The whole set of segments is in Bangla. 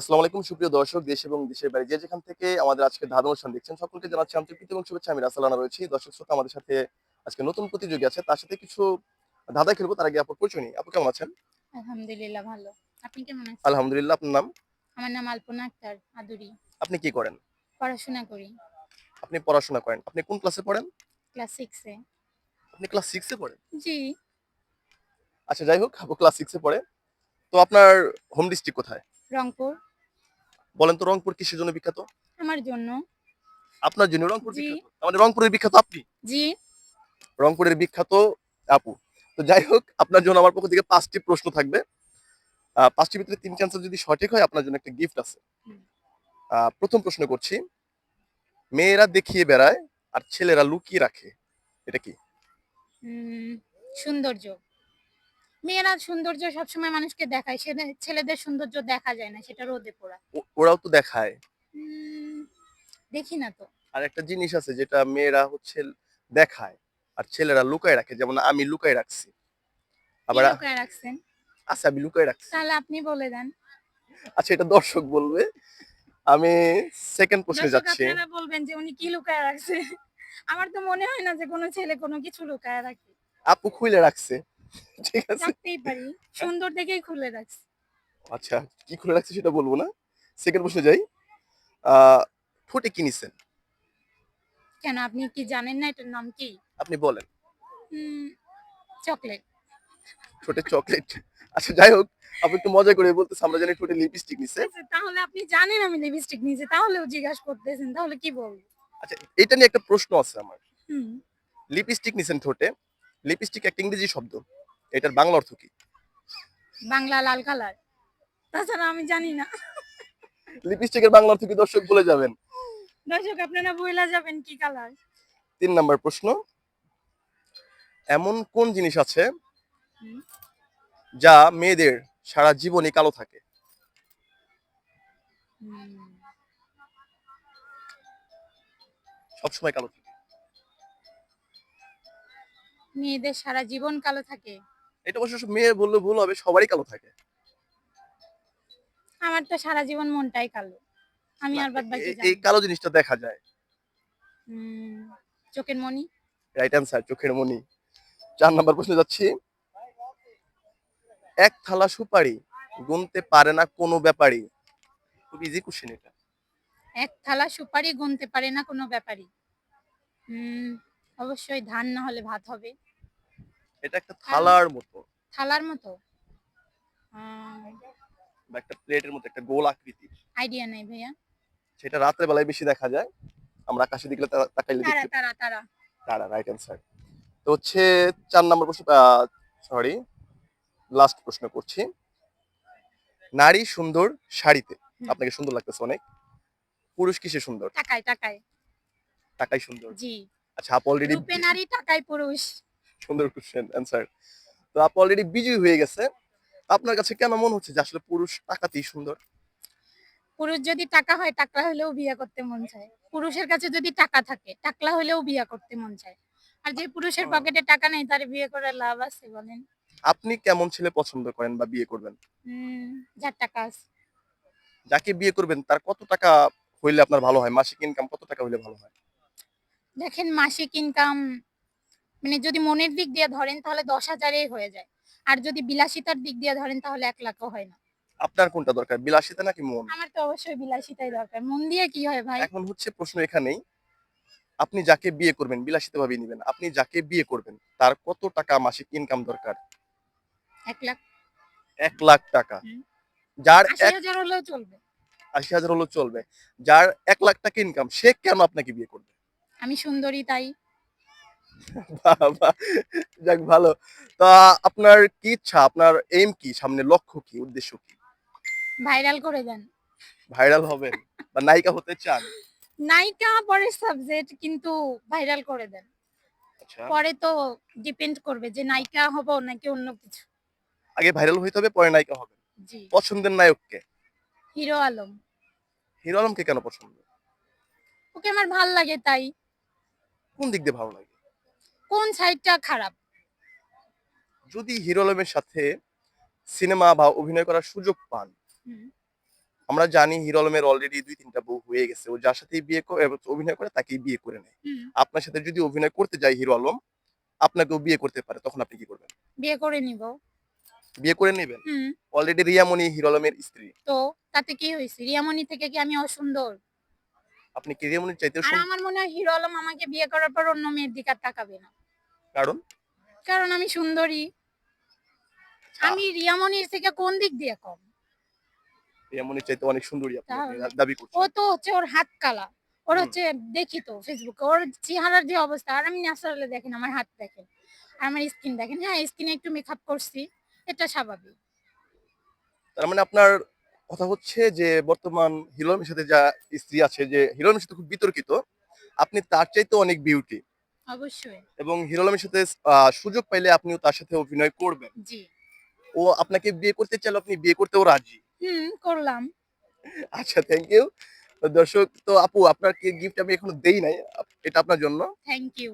আসসালামু আলাইকুম সুপ্রিয় দর্শক দেশ এবং দেশের বাইরে যে যেখান থেকে আমাদের আজকে ধাঁধা অনুষ্ঠান দেখছেন সকলকে জানাচ্ছি আন্তরিক প্রীতি এবং শুভেচ্ছা। আমি রাসালানা রয়েছি। দর্শক শ্রোতা আমাদের সাথে আজকে নতুন প্রতিযোগী আছে তার সাথে কিছু ধাঁধা খেলব তার আগে আপু পরিচয় নিই আপু কেমন আছেন? আলহামদুলিল্লাহ ভালো। আপনি কেমন আছেন? আলহামদুলিল্লাহ আপনার নাম? আমার নাম আলপনা আক্তার আদুরি। আপনি কি করেন? পড়াশোনা করি। আপনি পড়াশোনা করেন। আপনি কোন ক্লাসে পড়েন? ক্লাস সিক্সে আপনি ক্লাস সিক্সে পড়েন? জি। আচ্ছা যাই হোক আপু ক্লাস সিক্সে পড়ে। তো আপনার হোম ডিস্ট্রিক্ট কোথায়? রংপুর। বলেন তো রংপুর কিসের জন্য বিখ্যাত? আমার জন্য। আপনার জন্য রংপুর। বিখ্যাত? আমাদের রংপুরের বিখ্যাত আপনি? জি। রংপুরের বিখ্যাত আপু। তো যাই হোক আপনার জন্য আমার পক্ষ থেকে পাঁচটি প্রশ্ন থাকবে। পাঁচটি ভিতরে তিনটি আনসার যদি সঠিক হয় আপনার জন্য একটা গিফট আছে। প্রথম প্রশ্ন করছি মেয়েরা দেখিয়ে বেড়ায় আর ছেলেরা লুকিয়ে রাখে এটা কি? সৌন্দর্য। মেয়েরা সৌন্দর্য সবসময় মানুষকে দেখায় সেদের- ছেলেদের সৌন্দর্য দেখা যায় না সেটা রোদে পোড়া। ও- ওরাও তো দেখায়। উম, দেখি না তো। আর একটা জিনিস আছে যেটা মেয়েরা হচ্ছে দেখায় আর ছেলেরা লুকায় রাখে যেমন আমি লুকায় রাখছি। আবার কি লুকায় রাখছেন আচ্ছা আমি লুকায় রাখছি। তাহলে আপনি বলে দেন। আচ্ছা এটা দর্শক বলবে। আমি সেকেন্ড প্রশ্নে দর্শক যাচ্ছি। আপনারা বলবেন যে উনি কি লুকায় রাখছে? আমার তো মনে হয় না যে কোনো ছেলে কোনো কিছু লুকায় রাখে। আপু খুলে রাখছে। ঠিক আছে। রাখতেই পারি। সুন্দর দেখেই খুলে রাখছি। আচ্ছা কি খুলে রাখছে সেটা বলব না? সেকেন্ড প্রশ্নে যাই। ঠোঁটে কি নিছেন কেন আপনি কি জানেন না এটার নাম কি? আপনি বলেন। চকলেট। ঠোঁটে চকলেট। আচ্ছা যাই হোক আপনি একটু মজা করে বলতেছে আমরা জানি ঠোঁটে লিপস্টিক নিছে। তাহলে আপনি জানেন আমি লিপস্টিক নিয়েছি তাহলেও জিজ্ঞাসা করতেছেন তাহলে কি বলব? আচ্ছা এটা নিয়ে একটা প্রশ্ন আছে আমার। হুম। লিপস্টিক নিছেন ঠোঁটে। লিপস্টিক একটা ইংরেজি শব্দ। এটার বাংলা অর্থ কি? বাংলা লাল কালার। তাছাড়া আমি জানি না। লিপস্টিকের বাংলা অর্থ কি দর্শক বলে যাবেন। দর্শক আপনারা বইলা যাবেন কি কালার? তিন নাম্বার প্রশ্ন। এমন কোন জিনিস আছে যা মেয়েদের সারা জীবনই কালো থাকে? সবসময় কালো থাকে। মেয়েদের সারা জীবন কালো থাকে? এটা অবশ্য মেয়ে বললে ভুল হবে সবারই কালো থাকে। আমার তো সারা জীবন মনটাই কালো। আমি আর বাদ বাকি এই- কালো জিনিসটা দেখা যায়। চোখের মনি রাইট অ্যান্সার চোখের মনি চার নাম্বার প্রশ্নে যাচ্ছি। এক থালা সুপারি গুনতে পারে না কোনো ব্যাপারই খুব ইজি কোশ্চেন এটা। এক থালা সুপারি গুনতে পারে না কোনো ব্যাপারই হুম অবশ্যই ধান না হলে ভাত হবে। এটা একটা থালার মতো। থালার মতো? বা একটা প্লেটের মতো একটা গোল আকৃতির আইডিয়া নাই ভাইয়া। সেটা রাতের বেলায় বেশি দেখা যায়। আমরা আকাশে দিকে তাকাইলে দেখি। তারা তারা। তারা রাইট অ্যান্সার তো হচ্ছে চার নম্বর প্রশ্ন সরি লাস্ট প্রশ্ন করছি। নারী সুন্দর শাড়িতে। আপনাকে সুন্দর লাগতেছে অনেক। পুরুষ কিসে সুন্দর? টাকায় টাকায়। টাকাই সুন্দর। জি। আচ্ছা আপ অলরেডি রূপে নারী টাকায় পুরুষ। সুন্দর কোশ্চেন অ্যান্সার তো আপ অলরেডি বিজয়ী হয়ে গেছে। আপনার কাছে কেন মনে হচ্ছে যে আসলে পুরুষ টাকাতেই সুন্দর? পুরুষ যদি টাকা হয় টাকলা হলেও বিয়ে করতে মন চায়। পুরুষের কাছে যদি টাকা থাকে টাকলা হলেও বিয়ে করতে মন চায়। আর যে পুরুষের পকেটে টাকা নেই তার বিয়ে করার লাভ আছে বলেন। আপনি কেমন ছেলে পছন্দ করেন বা বিয়ে করবেন? যার টাকা আছে। যাকে বিয়ে করবেন তার কত টাকা হইলে আপনার ভালো হয়? মাসিক ইনকাম কত টাকা হইলে ভালো হয়? দেখেন মাসিক ইনকাম মানে যদি মনের দিক দিয়ে ধরেন তাহলে দশ হাজারেই হয়ে যায়। আর যদি বিলাসিতার দিক দিয়ে ধরেন তাহলে এক লাখও হয় না। আপনার কোনটা দরকার বিলাসিতা নাকি মন? আমার তো অবশ্যই বিলাসিতাই দরকার। মন দিয়ে কি হয় ভাই? এখন হচ্ছে প্রশ্ন এখানেই আপনি যাকে বিয়ে করবেন বিলাসিতা ভাবে নিবেন আপনি যাকে বিয়ে করবেন তার কত টাকা মাসিক ইনকাম দরকার? এক লাখ। এক লাখ টাকা। যার এক হাজার হলেও চলবে। আশি হাজার হলো চলবে। যার এক লাখ টাকা ইনকাম সে কেন আপনাকে বিয়ে করবে? আমি সুন্দরী তাই। যাক ভালো। তা আপনার কি ইচ্ছা? আপনার এইম কি? সামনে লক্ষ্য কি? উদ্দেশ্য কি? ভাইরাল করে দেন। ভাইরাল হবেন বা নায়িকা হতে চান? নায়িকা পরে সাবজেক্ট কিন্তু ভাইরাল করে দেন। আচ্ছা। পরে তো ডিপেন্ড করবে যে নায়িকা হব নাকি অন্য কিছু। আগে ভাইরাল হইতে হবে পরে নায়িকা হবেন। জি। পছন্দের নায়ককে? হিরো আলম। হিরো আলমকে কেন পছন্দ? ওকে আমার ভালো লাগে তাই। কোন দিক দিয়ে ভালো লাগে? কোন সাইডটা খারাপ? যদি হিরো আলমের সাথে সিনেমা বা অভিনয় করার সুযোগ পান আমরা জানি হিরো আলমের অলরেডি দুই তিনটা বউ হয়ে গেছে। ও যার সাথে বিয়ে করে অভিনয় করে তাকেই বিয়ে করে নেয়। আপনার সাথে যদি অভিনয় করতে যায় হিরো আলম আপনাকেও বিয়ে করতে পারে। তখন আপনি কি করবেন? বিয়ে করে নিব। বিয়ে করে নেবেন? অলরেডি রিয়ামণি হিরো আলমের স্ত্রী। তো তাতে কি হয়েছে? রিয়ামণি থেকে কি আমি অসুন্দর? আপনি কি রিয়ামণির চাইতে আর আমার মনে হয় হিরো আলম আমাকে বিয়ে করার পর অন্য মেয়ের দিকে আর তাকাবে না। কারণ? কারণ আমি সুন্দরী। আমি রিয়ামণির থেকে কোন দিক দিয়ে কম? রিয়ামণির চাইতে অনেক সুন্দরী আপনি? দাবি ও তো হচ্ছে ওর হাত কালা। ওর হচ্ছে দেখি তো ফেসবুকে ওর চেহারার যে অবস্থা আর আমি ন্যাচারালি দেখেন আমার হাত দেখেন। আর আমার স্কিন দেখেন। হ্যাঁ স্কিনে একটু মেকআপ করছি এটা স্বাভাবিক। তার মানে আপনার কথা হচ্ছে যে বর্তমান হিরো আলমের সাথে যা স্ত্রী আছে যে হিরো আলমের সাথে খুব বিতর্কিত আপনি তার চাইতে অনেক বিউটি অবশ্যই। এবং হিরো আলমের সাথে সুযোগ পাইলে আপনিও তার সাথে অভিনয় করবেন। জি। ও আপনাকে বিয়ে করতে চাইলে আপনি বিয়ে করতেও রাজি। হুম করলাম। আচ্ছা থ্যাংক ইউ দর্শক তো আপু আপনার কি গিফট আমি এখনও দেই নাই। এটা আপনার জন্য। থ্যাংক ইউ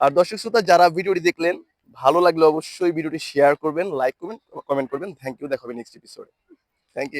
আর দর্শক শ্রোতা যারা ভিডিওটি দেখলেন ভালো লাগলে অবশ্যই ভিডিওটি শেয়ার করবেন লাইক করবেন কমেন্ট করবেন। থ্যাংক ইউ দেখাবেন নেক্সট এপিসোডে থ্যাংক ইউ